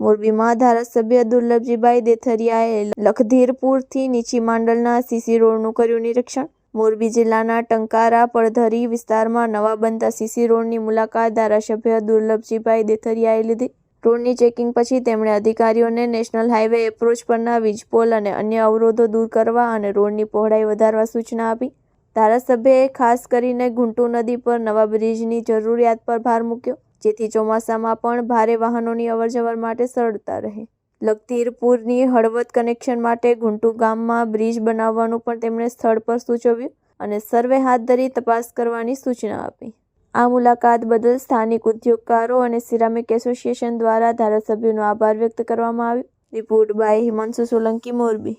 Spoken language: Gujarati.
મોરબીમાં ધારાસભ્ય દુર્લભજીભાઈ દેથરિયાએ લખધીરપુરથી નીચી માંડલના સીસી રોડનું કર્યું નિરીક્ષણ. મોરબી જિલ્લાના ટંકારા પડધરી વિસ્તારમાં નવા બનતા સીસી રોડની મુલાકાત ધારાસભ્ય દુર્લભજીભાઈ દેથરિયાએ લીધી. રોડની ચેકિંગ પછી તેમણે અધિકારીઓને નેશનલ હાઈવે એપ્રોચ પરના વીજપોલ અને અન્ય અવરોધો દૂર કરવા અને રોડની પહોળાઈ વધારવા સૂચના આપી. ધારાસભ્યએ ખાસ કરીને ગુંટુ નદી પર નવા બ્રિજની જરૂરિયાત પર ભાર મૂક્યો. જેથી ચોમાસામાં પણ ભારે વાહનોની અવરજવર માટે સરળતા રહે. લખતીરપુરની હળવદ કનેક્શન માટે ગુંટુ ગામમાં બ્રિજ બનાવવાનું પણ તેમણે સ્થળ પર સૂચવ્યું અને સર્વે હાથ ધરી તપાસ કરવાની સૂચના આપી. આ મુલાકાત બદલ સ્થાનિક ઉદ્યોગકારો અને સિરામિક એસોસિએશન દ્વારા ધારાસભ્યનો આભાર વ્યક્ત કરવામાં આવ્યો. Report by Himanshu Solanki, Morbi.